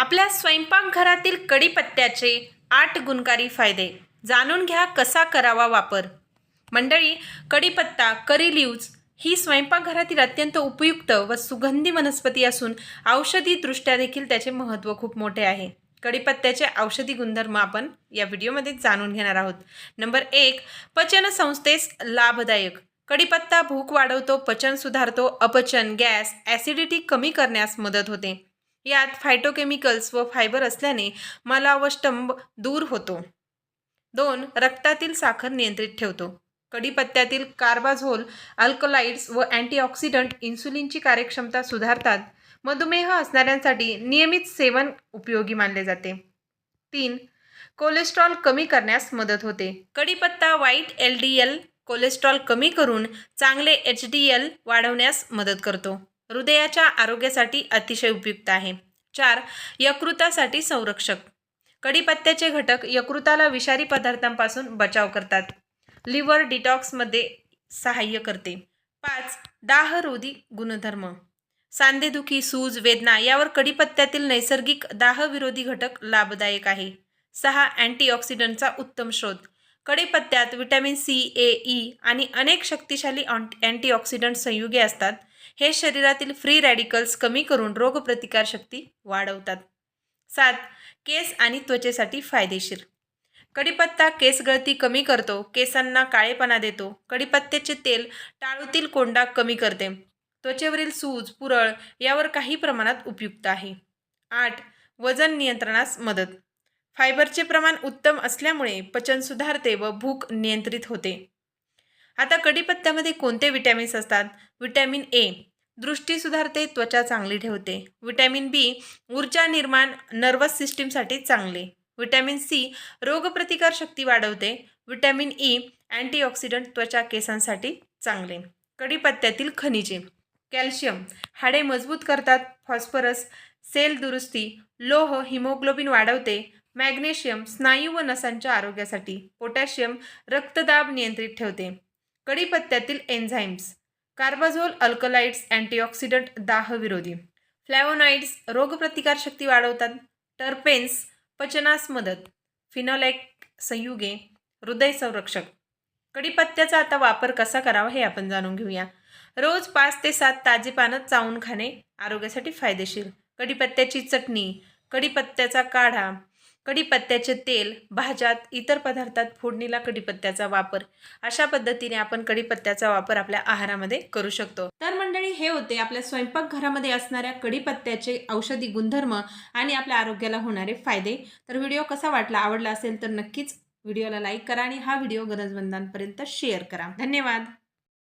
आपल्या स्वयंपाकघरातील कढीपत्त्याचे आठ गुणकारी फायदे. जाणून घ्या कसा करावा वापर. मंडळी कढीपत्ता करी लिव्ज ही स्वयंपाकघरातील अत्यंत उपयुक्त व सुगंधी वनस्पती असून औषधी दृष्ट्या देखील त्याचे महत्त्व खूप मोठे आहे. कढीपत्त्याचे औषधी गुणधर्म आपण या व्हिडिओमध्ये जाणून घेणार आहोत. नंबर एक पचन संस्थेस लाभदायक. कढीपत्ता भूक वाढवतो पचन सुधारतो अपचन गॅस ॲसिडिटी कमी करण्यास मदत होते. यात फायटोकेमिकल्स व फायबर असल्याने मलावष्टंभ दूर होतो. दोन रक्तातील साखर नियंत्रित ठेवतो. कढीपत्त्यातील कार्बाझोल अल्कोलाइड्स व अँटीऑक्सिडंट इन्सुलिनची कार्यक्षमता सुधारतात. मधुमेह असणाऱ्यांसाठी नियमित सेवन उपयोगी मानले जाते. तीन कोलेस्ट्रॉल कमी करण्यास मदत होते. कढीपत्ता वाईट एल डी एल कोलेस्ट्रॉल कमी करून चांगले एच डी एल वाढवण्यास मदत करतो. हृदयाच्या आरोग्यासाठी अतिशय उपयुक्त आहे. चार यकृतासाठी संरक्षक. कढीपत्त्याचे घटक यकृताला विषारी पदार्थांपासून बचाव करतात. लिव्हर डिटॉक्समध्ये सहाय्य करते. पाच दाहरोधी गुणधर्म. सांधेदुखी सूज वेदना यावर कढीपत्त्यातील नैसर्गिक दाहविरोधी घटक लाभदायक आहे. सहा अँटीऑक्सिडंटचा उत्तम स्रोत कढीपत्त्यात विटॅमिन सी ए ई आणि अनेक शक्तिशाली अँटीऑक्सिडंट संयुगे असतात. हे शरीरातील फ्री रॅडिकल्स कमी करून रोगप्रतिकारशक्ती वाढवतात. सात केस आणि त्वचेसाठी फायदेशीर. कढीपत्ता केस गळती कमी करतो केसांना काळेपणा देतो कढीपत्त्याचे तेल टाळूतील कोंडा कमी करते. त्वचेवरील सूज पुरळ यावर काही प्रमाणात उपयुक्त आहे. आठ वजन नियंत्रणास मदत. फायबरचे प्रमाण उत्तम असल्यामुळे पचन सुधारते व भूक नियंत्रित होते. आता कढीपत्त्यामध्ये कोणते विटॅमिन्स असतात? विटॅमिन ए दृष्टी सुधारते त्वचा चांगली ठेवते. विटॅमिन बी ऊर्जा निर्माण नर्वस सिस्टीमसाठी चांगले. विटॅमिन सी रोगप्रतिकार शक्ती वाढवते. विटॅमिन ई अँटीऑक्सिडंट त्वचा केसांसाठी चांगले. कढीपत्त्यातील खनिजे. कॅल्शियम हाडे मजबूत करतात. फॉस्फरस सेल दुरुस्ती लोह हिमोग्लोबिन वाढवते. मॅग्नेशियम स्नायू व नसांच्या आरोग्यासाठी. पोटॅशियम रक्तदाब नियंत्रित ठेवते. कढीपत्त्यातील एन्झाईम्स कार्बाझोल अल्कलाइट्स अँटीऑक्सिडंट दाहविरोधी फ्लॅवोनाइड्स रोगप्रतिकारशक्ती वाढवतात. टर्पेन्स पचनास मदत. फिनॉलॅक संयुगे हृदय संरक्षक. कडीपत्त्याचा आता वापर कसा करावा हे आपण जाणून घेऊया. रोज पाच ते सात ताजे पानं चावून खाणे आरोग्यासाठी फायदेशीर. कढीपत्त्याची चटणी कडीपत्त्याचा काढा कढीपत्त्याचे तेल भाज्यात इतर पदार्थात फोडणीला कढीपत्त्याचा वापर. अशा पद्धतीने आपण कढीपत्त्याचा वापर आपल्या आहारामध्ये करू शकतो. तर मंडळी हे होते आपल्या स्वयंपाकघरामध्ये असणाऱ्या कढीपत्त्याचे औषधी गुणधर्म आणि आपल्या आरोग्याला होणारे फायदे. तर व्हिडिओ कसा वाटला आवडला असेल तर नक्कीच व्हिडिओला लाईक करा आणि हा व्हिडिओ गरजबंधांपर्यंत शेअर करा. धन्यवाद!